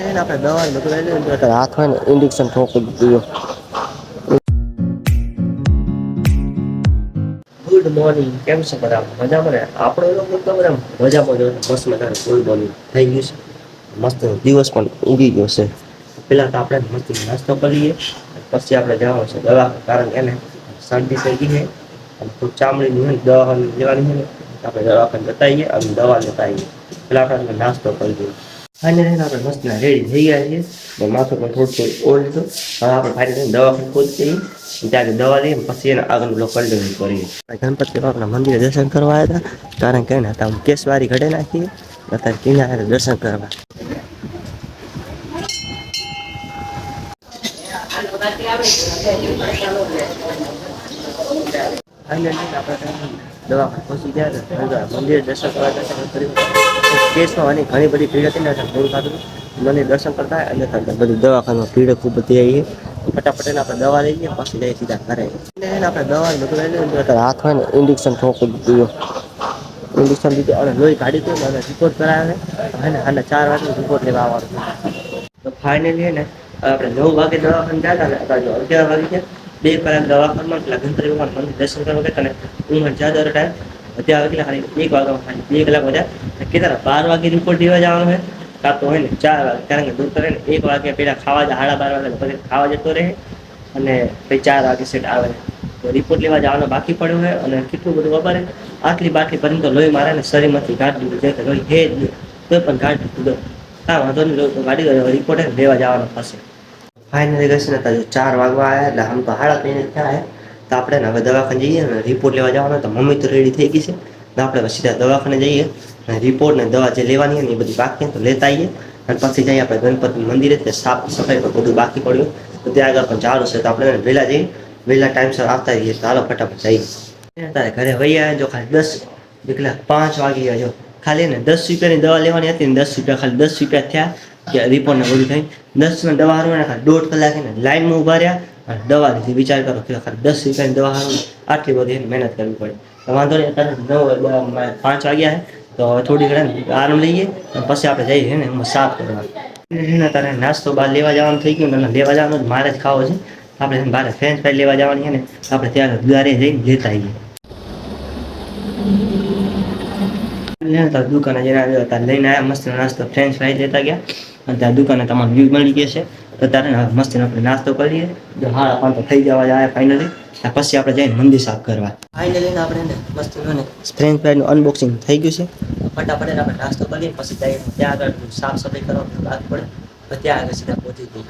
એને આપણે દવા બધું લઈ લઈએ તો હાથ હોય ને ઇન્જેક્શન ઠોકી દીધું ગુડ મોર્નિંગ કેમ છે બધા મજામાં ને આપણો એવો મુદ્દો બધા મજામાં જો મસ્ત મજાનું ગુડ મોર્નિંગ થઈ ગયું છે મસ્ત દિવસ પણ ઉગી ગયો છે પહેલાં તો આપણે મસ્ત નાસ્તો કરીએ પછી આપણે જવાનું છે દવા કારણ કે એને શાંતિ થઈ ગઈ છે અને થોડું ચામડીની દવા લેવાની ને આપણે દવાખાને જતા આવીએ અને દવા લેતા આવીએ પેલા આપણે નાસ્તો કરી દઈએ ફાઇનલી આપણે મસ્તના રેડી થઈ ગયા છીએ. પણ માથું પણ થોડું થોડું ઓળ લીધું. હવે આપણે ફાઇનલી દવાખાને પહોંચી જઈએ ત્યારે દવા લઈએ પછી એને આગળ બ્લોક કન્ટિન્યુ કરીએ ગણપતિ બાપના મંદિરે દર્શન કરવા આવ્યા હતા. કારણ કે એને હતા કેસવારી ઘડે નાખીએ અત્યારે કિનારે દર્શન કરવા. ફાઇનલી આપણે દવાખાને પહોંચી ગયા મંદિર દર્શન કરવા દર્શન કર્યું કેસમાં આની ઘણી બધી ભીડ હતી ને, એટલે થોડું ખાધું મંદિર દર્શન કરતા અને બધું દવાખાનામાં ભીડ ખૂબ બધી આવી ફટાફટ એને આપણે દવા લઈ લઈએ, પછી જઈએ સીધા ઘરે. એને આપણે દવા બધું લઈ લઈએ તો હાથ હોય ને ઇન્જેક્શન ઠોકી દીધું. ઇન્જેક્શન દીધું અને લોહી કાઢી દીધું અને રિપોર્ટ કરાવે. અને અને ચાર વાગે રિપોર્ટ લેવા આવવાનું. તો ફાઇનલી ને આપણે નવ વાગે દવાખાને જતા ને અગિયાર વાગે ગયા. બે કલાક દવાખાનામાં ગણપતિ ભગવાન મંદિર દર્શન કરવા ગયા અને હું જ્યાં દર ટાઈમ અત્યારે કેટલા ખાલી એક વાગ્યા ખાલી બે કલાક વધ્યા કીધા બાર વાગે રિપોર્ટ દેવા જવાનું હોય કાં તો હોય ને ચાર વાગે, કારણ કે ડૉક્ટર ને એક વાગે પહેલા ખાવા જાય સાડા બાર વાગે પછી ખાવા જતો રહે અને પછી ચાર વાગે સેટ આવે. તો રિપોર્ટ લેવા જવાનો બાકી પડ્યો હોય અને કેટલું બધું ખબર આટલી બાટલી ભરીને તો લોહી મારે ને શરીરમાંથી કાઢી દીધું જે કે લોહી હે જ નહીં. તો પણ કાઢી દીધું કાંઈ વાંધો નહીં ગાડી રિપોર્ટ લેવા જવાનો થશે. ફાઇનલી કહીશ ને તો ચાર વાગવા આવ્યા એટલે આમ તો હાડા ત્રણ થયા તો આપણે હવે દવાખાને જઈએ ને રિપોર્ટ લેવા જવાનો તો મમ્મી તો રેડી થઈ ગઈ છે. ને આપણે સીધા દવાખાને જઈએ અને રિપોર્ટ ને દવા જે લેવાની હોય ને એ બધી બાકી તો લેતા આવીએ. અને પછી જઈએ આપણે ગણપતિ મંદિરે તે સાફ સફાઈ પર બધું બાકી પડ્યું તો ત્યાં આગળ પણ ચાલુ છે. તો આપણે વહેલા જઈએ. વહેલા ટાઈમસર આવતા રહીએ. તો હાલો ફટાફટ જઈએ. તારે ઘરે વહી આવ્યા જો ખાલી દસ એકલા પાંચ વાગી ગયા જો. ખાલી ને દસ રૂપિયાની દવા લેવાની હતી ને દસ રૂપિયા ખાલી દસ રૂપિયા થયા કે રિપોર્ટને બધું થઈ. દસ ને દવા હારવાના ખાલી દોઢ કલાક એને લાઈનમાં ઊભા રહ્યા અને દવા લીધી. વિચાર કરો કે ખાલી દસ રૂપિયાની દવા હારવાની આટલી બધી મહેનત કરવી પડે. વાંધો નહીં, અત્યારે નવ પાંચ વાગ્યા છે. તો થોડી ઘણા આરામ લઈએ પછી આપણે જઈએ ને એમાં સાફ કરવા. તારે નાસ્તો બહાર લેવા જવાનું થઈ ગયું ને લેવા જવાનું મારે જ ખાવો છે. આપણે બહાર ફ્રેન્ચ ફ્રાઈ લેવા જવાની છે ને આપણે ત્યાં ગારે જઈને લેતા આવીએ. લઈને તાર દુકાને જઈને આવ્યો હતા લઈને આવ્યા મસ્ત નાસ્તો ફ્રેન્ચ ફ્રાઈ લેતા ગયા. અને ત્યાં દુકાને તમારો વ્યૂ મળી ગયો છે. તો તારે મસ્ત આપણે નાસ્તો કરીએ. જો હા પણ તો થઈ જવા જાય ફાઇનલી પછી આપણે જઈને મંદિર સાફ કરવા. ફાઇનલી આપણે મસ્ત ફ્રેન્ચ ફ્રાઈનું અનબોક્સિંગ થઈ ગયું છે. ફટાફટ આપણે નાસ્તો કરીએ પછી જઈએ ત્યાં આગળ સાફ સફાઈ કરવાનું લાગ પડે. તો ત્યાં આગળ સીધા પહોંચી જઈએ.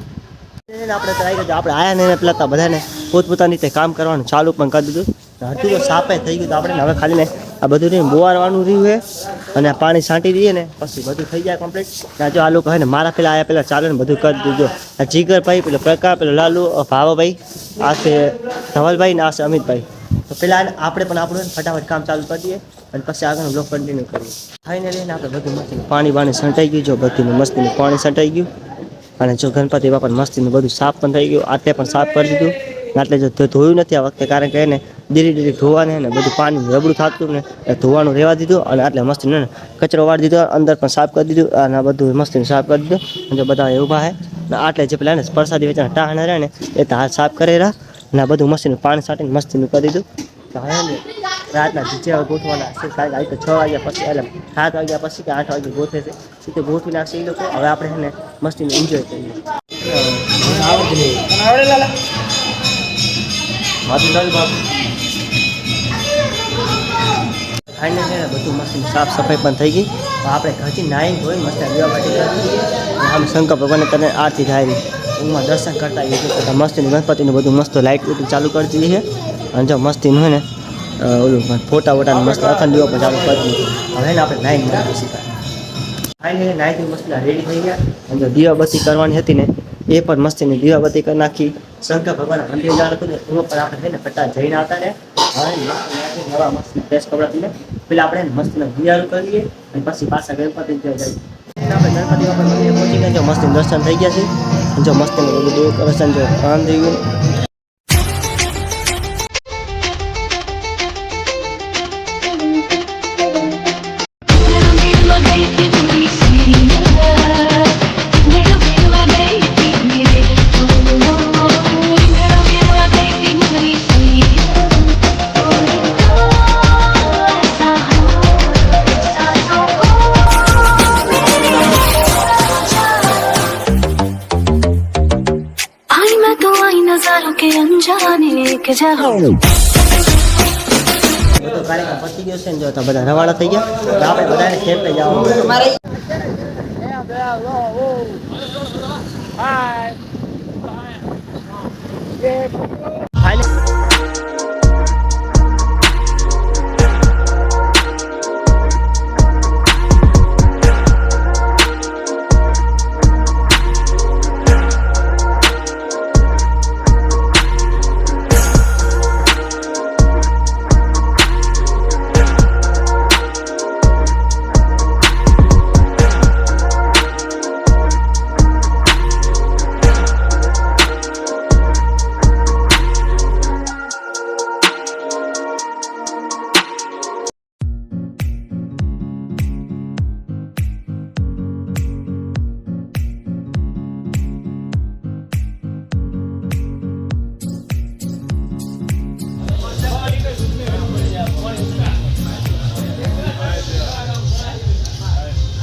આપણે કરજો આપણે આયા ને પેલા તો બધાને પોતપોતાની રીતે કામ કરવાનું ચાલુ પણ કરી દીધું. હતું તો સાપે થઈ ગયું તો આપણે હવે ખાલી ને આ બધું રહીને બોવારવાનું રહ્યું છે અને પાણી છાંટી દઈએ ને, પછી બધું થઈ જાય કમ્પ્લીટ ના જો આ લોકો હે ને, મારા પેલા આયા પેલા ચાલે ને, બધું કરી દીધું. આ જીગર પેલો પ્રકાર પેલો લાલુ ભાવાભાઈ, આ છે ધવલભાઈ ને આ છે અમિતભાઈ. તો પેલા આપણે પણ આપણું ફટાફટ કામ ચાલુ કરી દઈએ અને પછી આગળનું બ્લોક કન્ટિન્યુ કરીએ. ફાઇનલી ને આપણે બધું મસ્તી પાણી બાણી સંટાઈ ગયું, જો બધું મસ્તીનું પાણી સંટાઈ ગયું. અને જો ગણપતિ બાપા મસ્તીનું બધું સાફ પણ થઈ ગયું આટલે પણ સાફ કરી દીધું. આટલે જો ધોયું નથી આ વખતે, કારણ કે એને ધીરે ધીરે ધોવાને ને બધું પાણી રબડું થતું ને એ ધોવાનું રહેવા દીધું અને આટલે મસ્તી ને કચરો વાળી દીધો અંદર પણ સાફ કરી દીધું અને બધું મસ્તીને સાફ કરી દીધું. અને જો બધા એ ઊભા હે ને આટલે જે પેલા ને પ્રસાદી વેચાણ ટાણા રહે ને એ તો હાથ સાફ કરે રહ્યા ને બધું મસ્તીનું પાણી સાટીને મસ્તીનું કરી દીધું. તો હવે ને રાતના જીજે ગોઠવાના છે કારણ કે છ વાગ્યા પછી એટલે સાત વાગ્યા પછી કે આઠ વાગે ગોઠવે છે. એ તો ગોઠવી નાખશે એ લોકો. હવે આપણે એને ને મસ્તીને એન્જોય કરીએ. ફાઇનલ છે ને બધું મસ્ત સાફ સફાઈ પણ થઈ ગઈ તો આપણે ઘરથી નાહી ધોઈ મસ્ત દીવા બાટી કરી આમ શંકર ભગવાનને તને આરતી થાય રહી ઊંઘમાં દર્શન કરતા આવીએ છીએ તો મસ્તીનું ગણપતિનું બધું મસ્ત લાઇટ બધું ચાલુ કરી દીધી છે અને જો મસ્તીનું હોય ને અ, ઓલું ફોટા વોટાનું મસ્ત અખંડ દીવો પણ ચાલુ કરી દીધું હવે ને આપણે નાહી નીકળી શીખાય ફાઇનલી નાહી મસ્ત રેડી થઈ ગયા અને જો દીવાબત્તી કરવાની હતી ને એ પણ મસ્તીની દીવાબત્તી કરી નાખી. શંકર ભગવાન મંદિર જવાનું હતું ને એમાં પણ આપણે છે ને ફટા જઈને આવતા ને હવે મસ્ત. ફ્રેશ કપડાં પીને પેલા આપણે મસ્ત દિયાળું કરીએ અને પછી પાછા ગણપતિ જઈએ. આપણે ગણપતિ જો મસ્ત દર્શન થઈ ગયા છે. જો મસ્ત દર્શન જો આનંદ થઈ ગયું. બધો કાર્યક્રમ પતી ગયો છે ને જો તો બધા રવાડા થઈ ગયા તો આપણે બધાને ખેપે જવાનું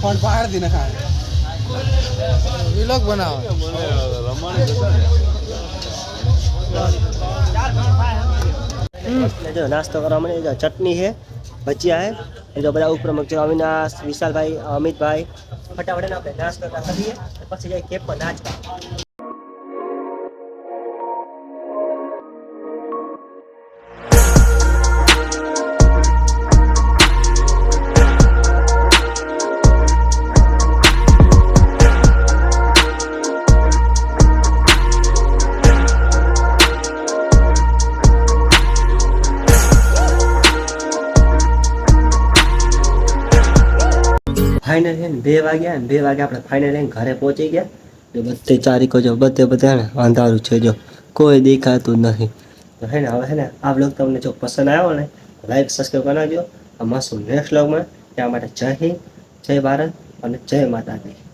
ફોન બહારથી નખાય વિલોગ બનાવો. જો નાસ્તો કરવા મળે જો ચટણી છે ભજીયા છે. એ જો બધા ઉપર જો અવિનાશ વિશાલભાઈ અમિતભાઈ ફટાફટ એને આપણે નાસ્તો કરીએ પછી જાય કેપમાં નાચવા ફાઇનલ છે ને, બે વાગ્યા ને, બે વાગે આપણે ફાઇનલ ઘરે પહોંચી ગયા. તો બધે ચારીકો જો, બધે બધા ને અંધારું છે જો, કોઈ દેખાતું નથી. તો હે ને, હવે છે ને, આ બ્લોગ તમને જો પસંદ આવ્યો ને લાઈક સબસ્ક્રાઈબ બનાવજો મસ્ત નેક્સ્ટ બ્લોગમાં ત્યાં માટે જય હિન્દ, જય ભારત અને જય માતાજી.